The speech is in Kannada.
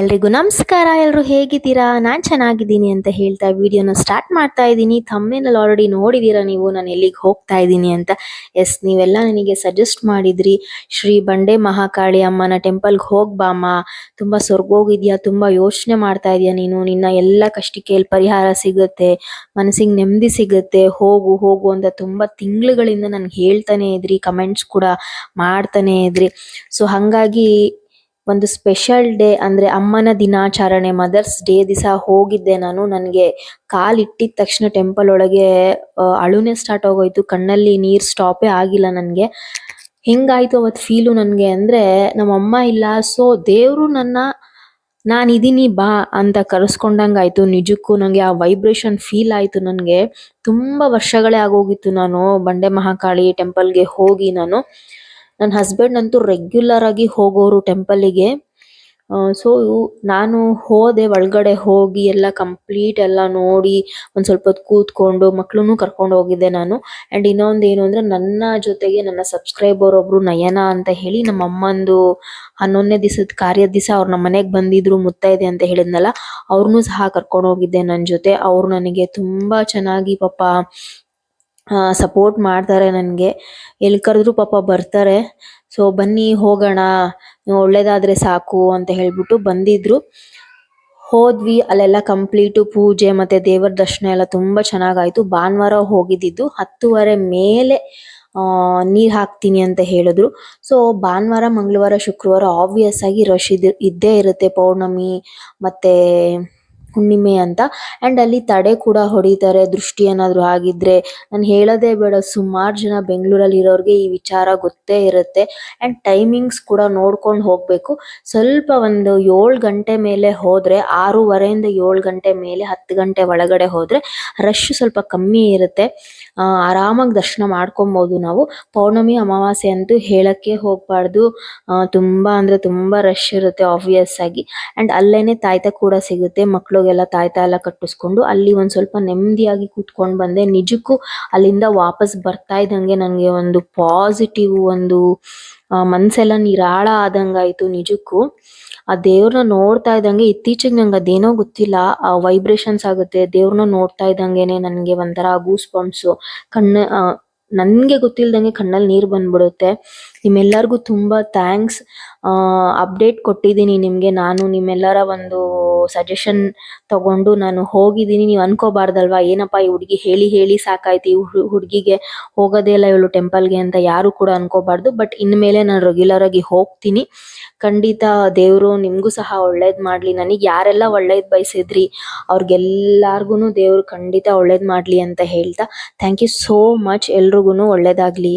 ಎಲ್ರಿಗೂ ನಮಸ್ಕಾರ ಎಲ್ಲರೂ ಹೇಗಿದ್ದೀರಾ? ನಾನು ಚೆನ್ನಾಗಿದ್ದೀನಿ ಅಂತ ಹೇಳ್ತಾ ವಿಡಿಯೋನ ಸ್ಟಾರ್ಟ್ ಮಾಡ್ತಾ ಇದ್ದೀನಿ. ತಮ್ಮೇನಲ್ಲಿ ಆಲ್ರೆಡಿ ನೋಡಿದ್ದೀರಾ ನೀವು? ನಾನು ಎಲ್ಲಿಗೆ ಹೋಗ್ತಾ ಇದ್ದೀನಿ ಅಂತ. ಎಸ್ ನೀವೆಲ್ಲ ನನಗೆ ಸಜೆಸ್ಟ್ ಮಾಡಿದ್ರಿ. ಶ್ರೀ ಬಂಡೆ ಮಹಾಕಾಳಿ ಅಮ್ಮನ ಟೆಂಪಲ್ಗೆ ಹೋಗ್ ಬಾಮ್ಮ. ತುಂಬ ಸ್ವರ್ಗೋಗಿದ್ಯಾ, ತುಂಬ ಯೋಚನೆ ಮಾಡ್ತಾ ಇದೀಯ ನೀನು? ನಿನ್ನ ಎಲ್ಲ ಕಷ್ಟಕ್ಕೆ ಪರಿಹಾರ ಸಿಗುತ್ತೆ, ಮನಸ್ಸಿಗೆ ನೆಮ್ಮದಿ ಸಿಗುತ್ತೆ. ಹೋಗು ಹೋಗು ಅಂತ ತುಂಬ ತಿಂಗಳುಗಳಿಂದ ನನ್ಗೆ ಹೇಳ್ತಾನೆ ಇದ್ರಿ ಕಮೆಂಟ್ಸ್ ಕೂಡ ಮಾಡ್ತಾನೆ ಇದ್ರಿ. ಸೊ ಹಾಗಾಗಿ ಒಂದು ಸ್ಪೆಷಲ್ ಡೇ ಅಂದ್ರೆ ಅಮ್ಮನ ದಿನಾಚರಣೆ ಮದರ್ಸ್ ಡೇ ದಿವಸ ಹೋಗಿದ್ದೆ ನಾನು. ನನಗೆ ಕಾಲ್ ಇಟ್ಟಿದ ತಕ್ಷಣ ಟೆಂಪಲ್ ಒಳಗೆ ಅಳುನೆ ಸ್ಟಾರ್ಟ್ ಆಗೋಯ್ತು. ಕಣ್ಣಲ್ಲಿ ನೀರ್ ಸ್ಟಾಪೇ ಆಗಿಲ್ಲ ನನಗೆ. ಹೆಂಗಾಯ್ತು ಅವತ್ತು ಫೀಲು ನನಗೆ ಅಂದ್ರೆ ನಮ್ಮ ಅಮ್ಮ ಇಲ್ಲ, ಸೊ, ದೇವ್ರು ನನ್ನ ನಾನು ಇದೀನಿ ಬಾ ಅಂತ ಕರೆಸ್ಕೊಂಡಂಗಾಯ್ತು. ನಿಜಕ್ಕೂ ನನಗೆ ಆ ವೈಬ್ರೇಷನ್ ಫೀಲ್ ಆಯ್ತು ನನಗೆ. ತುಂಬಾ ವರ್ಷಗಳೇ ಆಗೋಗಿತ್ತು ನಾನು ಬಂಡೆ ಮಹಾಕಾಳಿ ಟೆಂಪಲ್ಗೆ ಹೋಗಿ ನಾನು. ನನ್ನ ಹಸ್ಬೆಂಡ್ ಅಂತೂ ರೆಗ್ಯುಲರ್ ಆಗಿ ಹೋಗೋರು ಟೆಂಪಲಿಗೆ ಸೊ ನಾನು ಹೋದೆ ಒಳಗಡೆ ಹೋಗಿ ಎಲ್ಲ ಕಂಪ್ಲೀಟ್ ಎಲ್ಲ ನೋಡಿ ಒಂದು ಸ್ವಲ್ಪ ಹೊತ್ತು ಕೂತ್ಕೊಂಡು ಮಕ್ಳನ್ನು ಕರ್ಕೊಂಡು ಹೋಗಿದ್ದೆ ನಾನು. ಅಂಡ್ ಇನ್ನೊಂದು ಏನು ಅಂದ್ರೆ ನನ್ನ ಜೊತೆಗೆ ನನ್ನ ಸಬ್ಸ್ಕ್ರೈಬರ್ ಒಬ್ರು ನಯನ ಅಂತ ಹೇಳಿ ನಮ್ಮ ಅಮ್ಮಂದು ಹನ್ನೊಂದನೇ ದಿವಸದ ಕಾರ್ಯ ದಿವಸ ಅವ್ರು ನಮ್ಮ ಮನೆಗೆ ಬಂದಿದ್ರು ಮುತ್ತೈದೆ ಅಂತ ಹೇಳಿದ್ನಲ್ಲ ಅವ್ರನ್ನೂ ಸಹ ಕರ್ಕೊಂಡು ಹೋಗಿದ್ದೆ ನನ್ನ ಜೊತೆ. ಅವ್ರು ನನಗೆ ತುಂಬಾ ಚೆನ್ನಾಗಿ ಪಾಪ ಸಪೋರ್ಟ್ ಮಾಡ್ತಾರೆ ನನಗೆ. ಎಲ್ಲಿ ಕರೆದ್ರು ಪಾಪ ಬರ್ತಾರೆ. ಸೊ ಬನ್ನಿ, ಹೋಗೋಣ. ಒಳ್ಳೇದಾದ್ರೆ ಸಾಕು ಅಂತ ಹೇಳಿಬಿಟ್ಟು ಬಂದಿದ್ರು. ಹೋದ್ವಿ, ಅಲ್ಲೆಲ್ಲ ಕಂಪ್ಲೀಟು ಪೂಜೆ ಮತ್ತು ದೇವರ ದರ್ಶನ ಎಲ್ಲ ತುಂಬ ಚೆನ್ನಾಗಾಯಿತು. ಭಾನುವಾರ ಹೋಗಿದ್ದಿದ್ದು ಹತ್ತುವರೆ ಮೇಲೆ ನೀರು ಹಾಕ್ತೀನಿ ಅಂತ ಹೇಳಿದ್ರು. ಸೊ ಭಾನುವಾರ, ಮಂಗಳವಾರ, ಶುಕ್ರವಾರ ಆಬ್ವಿಯಸ್ ಆಗಿ ರಶ್ ಇದ್, ಇದ್ದೇ ಇರುತ್ತೆ ಪೌರ್ಣಮಿ ಮತ್ತೆ ಹುಣ್ಣಿಮೆ ಅಂತ. ಅಂಡ್ ಅಲ್ಲಿ ತಡೆ ಕೂಡ ಹೊಡಿತಾರೆ. ದೃಷ್ಟಿ ಏನಾದ್ರು ಆಗಿದ್ರೆ ನಾನು ಹೇಳೋದೇ ಬೇಡ. ಸುಮಾರು ಜನ ಬೆಂಗಳೂರಲ್ಲಿ ಇರೋರಿಗೆ ಈ ವಿಚಾರ ಗೊತ್ತೇ ಇರುತ್ತೆ. ಅಂಡ್ ಟೈಮಿಂಗ್ಸ್ ಕೂಡ ನೋಡ್ಕೊಂಡು ಹೋಗ್ಬೇಕು. ಸ್ವಲ್ಪ ಒಂದು ಏಳು ಗಂಟೆ ಮೇಲೆ ಹೋದ್ರೆ, ಆರೂವರೆಯಿಂದ ಏಳು ಗಂಟೆ ಮೇಲೆ, ಹತ್ತು ಗಂಟೆ ಒಳಗಡೆ ಹೋದ್ರೆ ರಶ್ ಸ್ವಲ್ಪ ಕಮ್ಮಿ ಇರುತ್ತೆ. ಆರಾಮಾಗಿ ದರ್ಶನ ಮಾಡ್ಕೊಬಹುದು ನಾವು. ಪೌರ್ಣಮಿ ಅಮಾವಾಸ್ಯೆ ಅಂತೂ ಹೇಳಕ್ಕೆ ಹೋಗಬಾರ್ದು. ತುಂಬ ಅಂದ್ರೆ ತುಂಬಾ ರಶ್ ಇರುತ್ತೆ ಆಬ್ವಿಯಸ್ ಆಗಿ. ಅಂಡ್ ಅಲ್ಲೇನೆ ತಾಯ್ತ ಕೂಡ ಸಿಗುತ್ತೆ. ಮಕ್ಳಿಗೆಲ್ಲ ತಾಯ್ತ ಎಲ್ಲ ಕಟ್ಟಿಸ್ಕೊಂಡು ಅಲ್ಲಿ ಒಂದ್ ಸ್ವಲ್ಪ ನೆಮ್ಮದಿಯಾಗಿ ಕೂತ್ಕೊಂಡ್ ಬಂದೆ. ನಿಜಕ್ಕೂ ಅಲ್ಲಿಂದ ವಾಪಸ್ ಬರ್ತಾ ಇದ್ದಂಗೆ ನಂಗೆ ಒಂದು ಪಾಸಿಟಿವ್ ಒಂದು ಮನ್ಸೆಲ್ಲ ನಿರಾಳ ಆದಂಗಾಯ್ತು ನಿಜಕ್ಕೂ. ಆ ದೇವ್ರನ್ನ ನೋಡ್ತಾ ಇದ್ದಂಗೆ ಇತ್ತೀಚೆಗೆ ನಂಗೆ ಅದೇನೋ ಗೊತ್ತಿಲ್ಲ, ಆ ವೈಬ್ರೇಷನ್ಸ್ ಆಗುತ್ತೆ ದೇವ್ರನ್ನ ನೋಡ್ತಾ ಇದ್ದಂಗೆನೆ ನನಗೆ ಒಂಥರ ಗೂಸ್ ಪಂಪ್ಸ್ ಕಣ್ಣು ನನಗೆ ನನ್ಗೆ ಗೊತ್ತಿಲ್ದಂಗೆ ಕಣ್ಣಲ್ಲಿ ನೀರ್ ಬಂದ್ಬಿಡುತ್ತೆ. ನಿಮ್ಮೆಲ್ಲರಿಗೂ ತುಂಬಾ ಥ್ಯಾಂಕ್ಸ್ ಅಪ್ಡೇಟ್ ಕೊಟ್ಟಿದ್ದೀನಿ ನಿಮಗೆ. ನಾನು ನಿಮ್ಮೆಲ್ಲರ ಒಂದು ಸಜೆಷನ್ ತಗೊಂಡು ನಾನು ಹೋಗಿದ್ದೀನಿ. ನೀವು ಅನ್ಕೋಬಾರ್ದಲ್ವಾ? ಏನಪ್ಪ ಈ ಹುಡುಗಿ ಹೇಳಿ ಹೇಳಿ ಸಾಕಾಯ್ತು. ಈ ಹುಡುಗಿಗೆ ಹೋಗೋದೇ ಇಲ್ಲ ಇವಳು ಟೆಂಪಲ್ಗೆ ಅಂತ ಯಾರು ಕೂಡ ಅನ್ಕೋಬಾರ್ದು. ಬಟ್ ಇನ್ಮೇಲೆ ನಾನು ರೆಗ್ಯುಲರ್ ಆಗಿ ಹೋಗ್ತೀನಿ. ಖಂಡಿತ ದೇವರು ನಿಮಗೂ ಸಹ ಒಳ್ಳೇದು ಮಾಡ್ಲಿ. ನನಗೆ ಯಾರೆಲ್ಲ ಒಳ್ಳೇದು ಬಯಸಿದ್ರಿ, ಅವ್ರಿಗೆಲ್ಲಾರ್ಗುನು ದೇವರು ಖಂಡಿತ ಒಳ್ಳೇದು ಮಾಡ್ಲಿ ಅಂತ ಹೇಳ್ತಾ. ಥ್ಯಾಂಕ್ ಯು ಸೋ ಮಚ್ ಎಲ್ರಿಗೂ ಒಳ್ಳೇದಾಗ್ಲಿ.